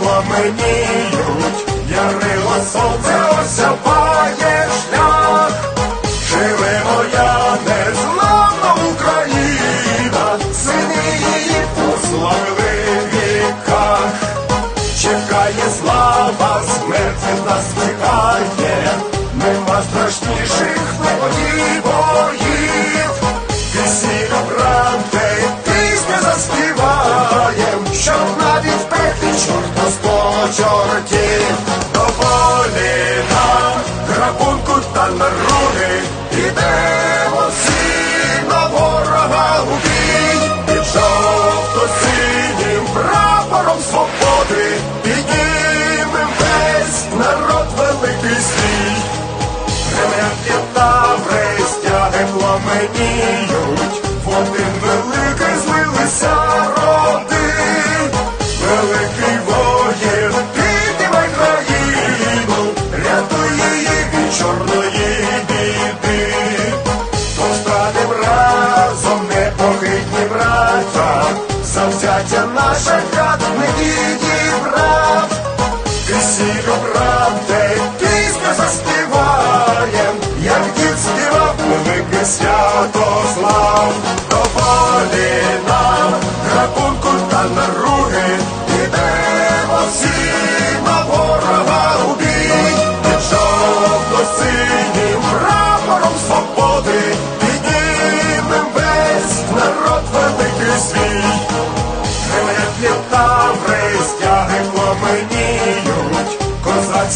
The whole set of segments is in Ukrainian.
пламеніють, ярила сонце осяпає шлях, живе моя незламна Україна, сини її уславили віках, чекає слава, смерть нас чекає, нема страшніших. До волі грабунку та народи, ідемо всі на ворога у бій. Під жовто-синім прапором свободи піднімем весь народ великий свій. Грем'ят таври стяги пламеніють, в один великий злилися завзяття наше хат не відібрав.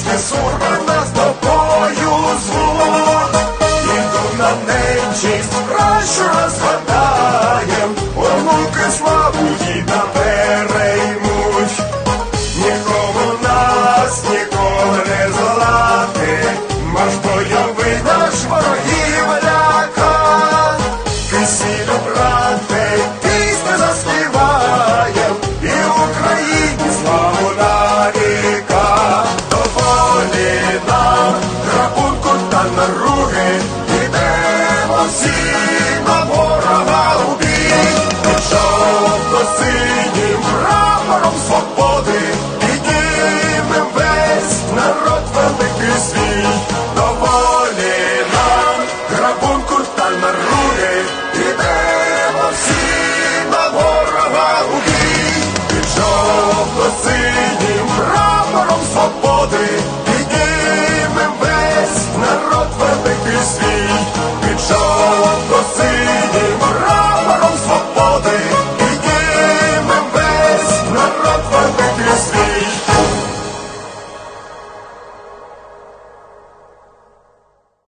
Не сурмана нас тобою звук, нам не нечість, краще згадаєм, онуки славу діда переймуть, нікому нас ніколи не злати.